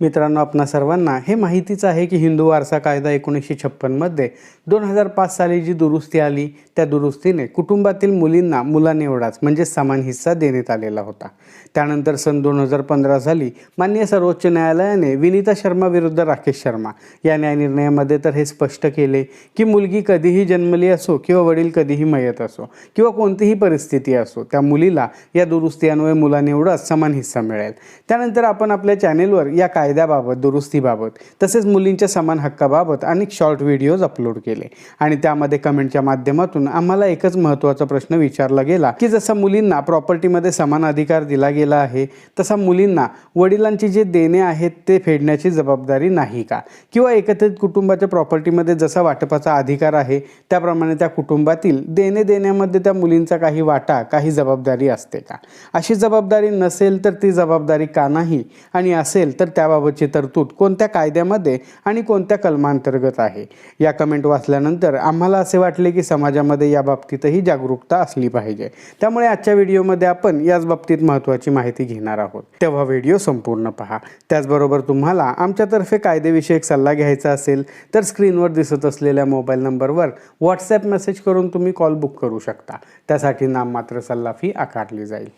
मित्रांनो आपणा सर्वांना हे माहितीच आहे की हिंदू वारसा कायदा एकोणीसशे छप्पनमध्ये दोन हजार पाच साली जी दुरुस्ती आली त्या दुरुस्तीने कुटुंबातील मुलींना मुलांएवढाच म्हणजे समान हिस्सा देण्यात आलेला होता. त्यानंतर सन दोन हजार पंधरा साली मान्य सर्वोच्च न्यायालयाने विनीता शर्मा विरुद्ध राकेश शर्मा या न्यायनिर्णयामध्ये तर हे स्पष्ट केले की मुलगी कधीही जन्मली असो किंवा वडील कधीही मयत असो किंवा कोणतीही परिस्थिती असो त्या मुलीला या दुरुस्तीन्वये मुलांएवढाच समान हिस्सा मिळेल. त्यानंतर आपण आपल्या चॅनेलवर या कायद्याबाबत दुरुस्तीबाबत तसेच मुलींच्या समान हक्काबाबत अनेक शॉर्ट व्हिडिओज अपलोड केले. आणि त्यामध्ये कमेंटच्या माध्यमातून आम्हाला एकच महत्त्वाचा प्रश्न विचारला गेला की जसा मुलींना प्रॉपर्टीमध्ये समान अधिकार दिला गेला आहे तसा मुलींना वडिलांची जे देणे आहेत ते फेडण्याची जबाबदारी नाही का? किंवा एकत्रित कुटुंबाच्या प्रॉपर्टीमध्ये जसा वाटपाचा अधिकार आहे त्याप्रमाणे त्या कुटुंबातील देणे देण्यामध्ये त्या मुलींचा काही वाटा काही जबाबदारी असते का? अशी जबाबदारी नसेल तर ती जबाबदारी का नाही? आणि असेल तर त्या याबाबतची तरतूद कोणत्या कायद्यामध्ये आणि कोणत्या कलमांतर्गत आहे? या कमेंट वाचल्यानंतर आम्हाला असे वाटले की समाजामध्ये या बाबतीतही जागरूकता असली पाहिजे. त्यामुळे आजच्या व्हिडिओमध्ये आपण याच बाबतीत महत्त्वाची माहिती घेणार आहोत. तेव्हा व्हिडिओ संपूर्ण पहा. त्याचबरोबर तुम्हाला आमच्यातर्फे कायदेविषयक सल्ला घ्यायचा असेल तर स्क्रीनवर दिसत असलेल्या मोबाईल नंबरवर व्हॉट्सॲप मेसेज करून तुम्ही कॉल बुक करू शकता. त्यासाठी नाममात्र सल्ला फी आकारली जाईल.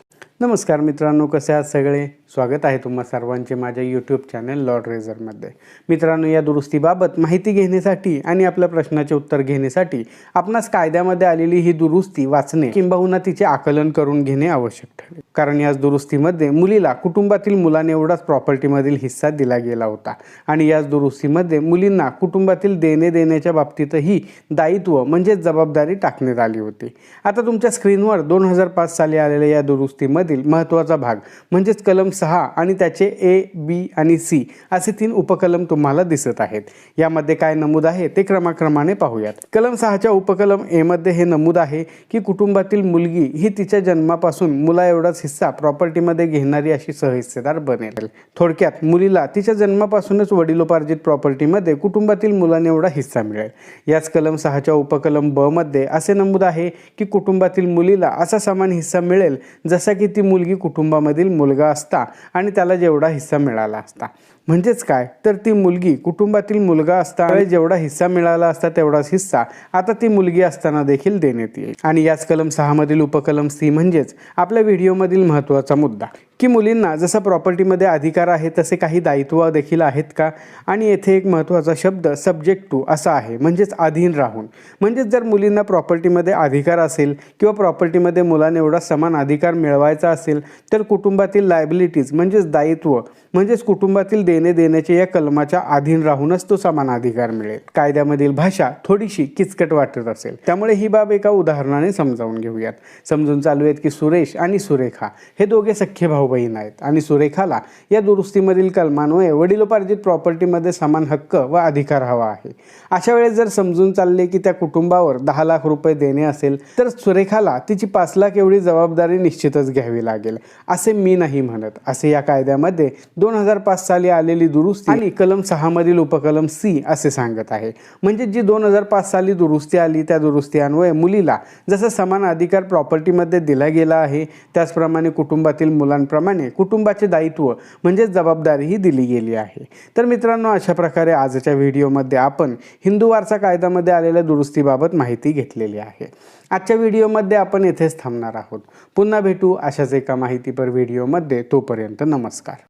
नमस्कार मित्रांनो कसे आहात सगळे? स्वागत आहे तुम्हा सर्वांचे माझ्या यूट्यूब चॅनल लॉर्ड रेझरमध्ये मित्रांनो या दुरुस्तीबाबत माहिती घेण्यासाठी आणि आपल्या प्रश्नाचे उत्तर घेण्यासाठी आपणास कायद्यामध्ये आलेली ही दुरुस्ती वाचणे किंबहुना तिचे आकलन करून घेणे आवश्यक ठरेल. कारण याच दुरुस्तीमध्ये मुलीला कुटुंबातील मुलांएवढाच प्रॉपर्टीमधील हिस्सा दिला गेला होता आणि याच दुरुस्तीमध्ये मुलींना कुटुंबातील देणे देण्याच्या बाबतीतही दायित्व म्हणजेच जबाबदारी टाकण्यात आली होती. आता तुमच्या स्क्रीनवर दोन हजार पाच साली आलेल्या या दुरुस्तीमध्ये दुरुस्तीमधील महत्त्वाचा भाग म्हणजेच कलम सहा आणि त्याचे ए बी आणि सी असे तीन उपकलम तुम्हाला दिसत आहेत. यामध्ये काय नमूद आहे ते क्रमाक्रमाने पाहूयात. कलम सहाच्या उपकलम एमध्ये हे नमूद आहे की कुटुंबातील मुलगी ही तिच्या जन्मापासून मुला एवढाच हिस्सा प्रॉपर्टीमध्ये घेणारी अशी सहहिस्सेदार बनेल. थोडक्यात मुलीला तिच्या जन्मापासूनच वडिलोपार्जित प्रॉपर्टीमध्ये कुटुंबातील मुलाने एवढा हिस्सा मिळेल. याच कलम सहाच्या उपकलम ब मध्ये असे नमूद आहे की कुटुंबातील मुलीला असा समान हिस्सा मिळेल जसा की ती मुलगी कुटुंबामधील मुलगा असता आणि त्याला जेवढा हिस्सा मिळाला असता. म्हणजेच काय? तर ती मुलगी कुटुंबातील मुलगा असता जेवढा हिस्सा मिळाला असता तेवढाच हिस्सा आता ती मुलगी असताना देखील देण्यात येईल. आणि याच कलम सहामधील उपकलम सी म्हणजेच आपल्या व्हिडिओमधील महत्त्वाचा मुद्दा. की मुलींना जसं प्रॉपर्टीमध्ये अधिकार आहे तसे काही दायित्व देखील आहेत का? आणि येथे एक महत्त्वाचा शब्द सब्जेक्ट टू असा आहे. म्हणजेच अधीन राहून. म्हणजेच जर मुलींना प्रॉपर्टीमध्ये अधिकार असेल किंवा प्रॉपर्टीमध्ये मुलांना एवढा समान अधिकार मिळवायचा असेल तर कुटुंबातील लायबिलिटीज म्हणजेच दायित्व म्हणजेच कुटुंबातील देणे देण्याच्या या कलमाच्या अधीन राहूनच तो समान अधिकार मिळेल. कायद्यामधील भाषा थोडीशी किचकट वाटत असेल. त्यामुळे ही बाब एका उदाहरणाने समजावून घेऊयात. समजून चालू आहेत की सुरेश आणि सुरेखा हे दोघे सख्खे भाऊ बहीण आहेत. आणि सुरेखाला या दुरुस्तीमधील कलमान्वये वडिलोपार्जित प्रॉपर्टीमध्ये समान हक्क व अधिकार हवा आहे. अशा वेळेस जर समजून चालले की त्या कुटुंबावर दहा लाख रुपये देणे असेल तर सुरेखाला तिची पाच लाख एवढी जबाबदारी निश्चितच घ्यावी लागेल असे मी नाही म्हणत. असे या कायद्यामध्ये दोन हजार पाच साली आलेली दुरुस्ती आणि कलम सहा मधील उपकलम सी असे सांगत आहे. म्हणजे जी दोन हजार पाच साली दुरुस्ती आली त्या दुरुस्ती अन्वये मुलीला जसं समान अधिकार प्रॉपर्टीमध्ये दिला गेला आहे त्याचप्रमाणे कुटुंबातील मुलांप्रमाणे कुटुंबाचे दायित्व म्हणजेच जबाबदारीही दिली गेली आहे. तर मित्रांनो अशा प्रकारे आजच्या व्हिडिओमध्ये आपण हिंदू वारसा कायद्यामध्ये आलेल्या दुरुस्तीबाबत माहिती घेतलेली आहे. आजच्या व्हिडिओमध्ये आपण येथेच थांबणार आहोत. पुन्हा भेटू अशाच एका माहितीपर व्हिडिओमध्ये. तोपर्यंत नमस्कार.